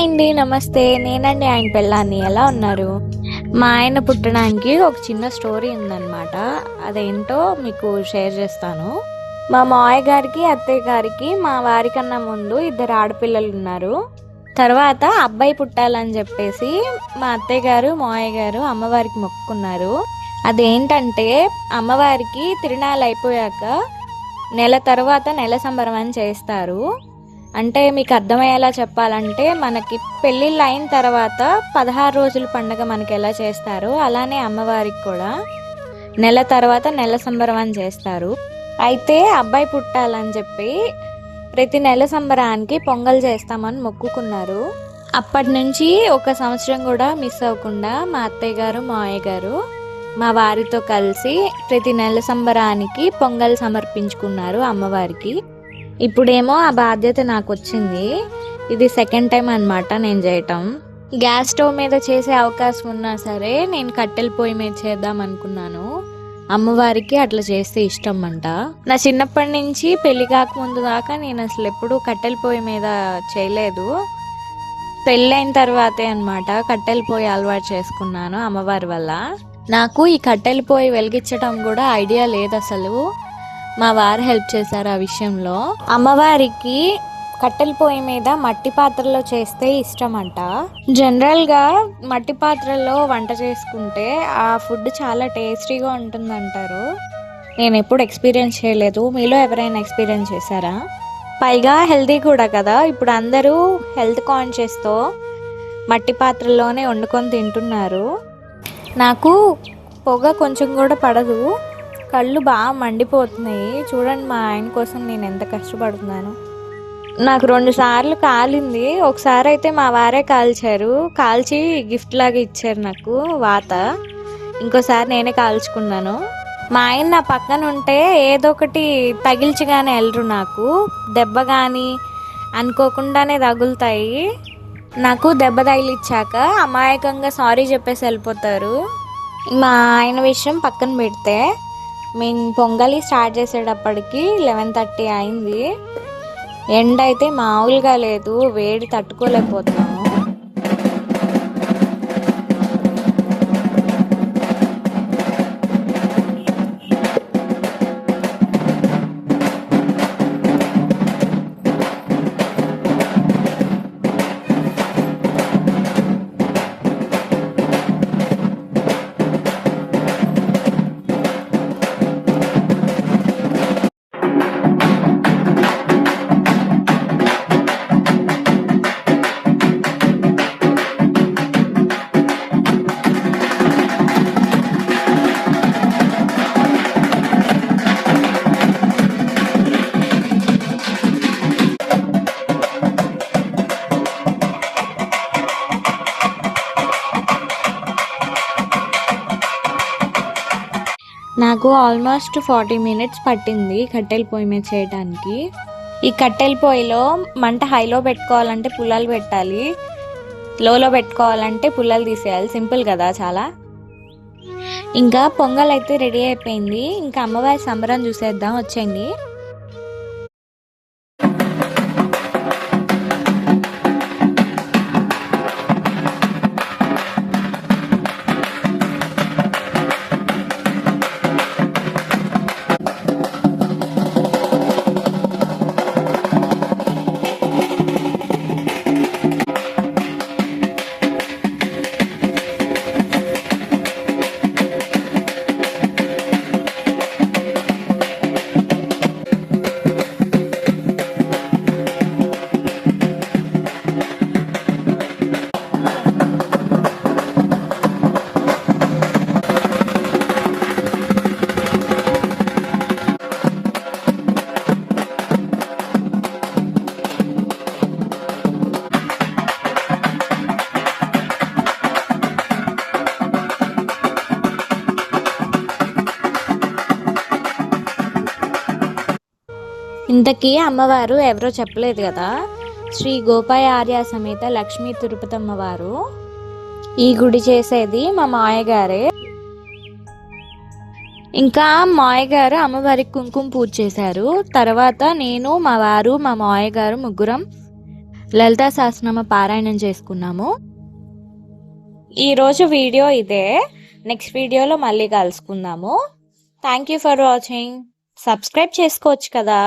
Hi అండి నమస్తే. నేనండి ఆయన పెళ్ళాన్ని. ఎలా ఉన్నారు? మా ఆయన పుట్టడానికి ఒక చిన్న స్టోరీ ఉందన్నమాట. అదేంటో మీకు షేర్ చేస్తాను. మా మావయ్య గారికి అత్తయ్య గారికి మా వారికన్నా ముందు ఇద్దరు ఆడపిల్లలు ఉన్నారు తర్వాత అబ్బాయి పుట్టాలని చెప్పేసి మా అత్తయ్య గారు మావయ్య గారు అమ్మవారికి మొక్కుకున్నారు. అదేంటంటే అమ్మవారికి తిరునాళ్ళు అయిపోయాక నెల తర్వాత నెల సంబరం అని చేస్తారు. అంటే మీకు అర్థమయ్యేలా చెప్పాలంటే మనకి పెళ్ళిళ్ళు అయిన తర్వాత పదహారు రోజుల పండగ మనకి ఎలా చేస్తారో? అలానే అమ్మవారికి కూడా. నెల తర్వాత నెల సంబరం అని చేస్తారు. అయితే అబ్బాయి పుట్టాలని చెప్పి ప్రతి నెల సంబరానికి పొంగల్ చేస్తామని మొక్కుకున్నారు. అప్పటి నుంచి ఒక సంవత్సరం కూడా మిస్ అవ్వకుండా మా అత్తయ్య గారు మావయ్య గారు మా వారితో కలిసి ప్రతి నెల సంబరానికి పొంగల్ సమర్పించుకున్నారు అమ్మవారికి. ఇప్పుడేమో ఆ బాధ్యత నాకు వచ్చింది ఇది సెకండ్ టైం అన్నమాట నేను చేయటం. గ్యాస్ స్టవ్ మీద చేసే అవకాశం ఉన్నా సరే నేను కట్టెల పొయ్యి మీద చేద్దాం అనుకున్నాను. అమ్మవారికి అట్లా చేస్తే ఇష్టం అంట నా చిన్నప్పటి నుంచి పెళ్ళి కాకముందు దాకా నేను అసలు ఎప్పుడూ కట్టెల పొయ్యి మీద చేయలేదు. పెళ్ళైన తర్వాతే అన్నమాట కట్టెల పొయ్యి అలవాటు చేసుకున్నాను అమ్మవారి వల్ల. నాకు ఈ కట్టెల పొయ్యి వెలిగించడం కూడా ఐడియా లేదు అసలు. మా వారు హెల్ప్ చేశారు ఆ విషయంలో. అమ్మవారికి కట్టెల పొయ్యి మీద మట్టి పాత్రలో చేస్తే ఇష్టం అంట జనరల్గా మట్టి పాత్రలో వంట చేసుకుంటే ఆ ఫుడ్ చాలా టేస్టీగా ఉంటుందంటారు. నేను ఎప్పుడు ఎక్స్పీరియన్స్ చేయలేదు. మీలో ఎవరైనా ఎక్స్పీరియన్స్ చేశారా? పైగా హెల్తీ కూడా కదా. ఇప్పుడు అందరూ హెల్త్ కాన్షియస్తో మట్టి పాత్రలోనే వండుకొని తింటున్నారు. నాకు పొగ కొంచెం కూడా పడదు. కళ్ళు బాగా మండిపోతున్నాయి. చూడండి మా ఆయన కోసం నేను ఎంత కష్టపడుతున్నాను. నాకు రెండు సార్లు కాలింది. ఒకసారి అయితే మా వారే కాల్చారు. కాల్చి గిఫ్ట్ లాగా ఇచ్చారు నాకు వాత. ఇంకోసారి నేనే కాల్చుకున్నాను. మా ఆయన నా పక్కన ఉంటే ఏదో ఒకటి తగిల్చగానే వెళ్ళరు నాకు. దెబ్బ కానీ అనుకోకుండానే తగులుతాయి. నాకు దెబ్బ తగిలిచ్చాక అమాయకంగా సారీ చెప్పేసి వెళ్ళిపోతారు. మా ఆయన విషయం పక్కన పెడితే మేము పొంగలి స్టార్ట్ చేసేటప్పటికి లెవెన్ థర్టీ అయింది. ఎండ అయితే మామూలుగా లేదు వేడి తట్టుకోలేకపోతున్నాము. నాకు ఆల్మోస్ట్ ఫార్టీ మినిట్స్ పట్టింది కట్టెల పొయ్యి మీద చేయడానికి ఈ కట్టెల పొయ్యిలో మంట హైలో పెట్టుకోవాలంటే పుల్లలు పెట్టాలి. లోలో పెట్టుకోవాలంటే పుల్లలు తీసేయాలి. సింపుల్ కదా చాలా. ఇంకా పొంగల్ అయితే రెడీ అయిపోయింది. ఇంకా అమ్మవారి సంబరం చూసేద్దాం. వచ్చేయండి. ఇంతకీ అమ్మవారు ఎవరో చెప్పలేదు కదా? శ్రీ గోపాయ ఆర్య సమేత లక్ష్మీ తిరుపతమ్మ వారు ఈ గుడి చేసేది మా మాయగారే. ఇంకా మాయగారు అమ్మవారికి కుంకుమ పూజ చేశారు. తర్వాత నేను మా వారు మా మాయగారు ముగ్గురం లలితా సహస్రనామ పారాయణం చేసుకున్నాము. ఈరోజు వీడియో ఇదే. నెక్స్ట్ వీడియోలో మళ్ళీ కలుసుకుందాము. Thank you for watching subscribe చేసుకోవచ్చు కదా?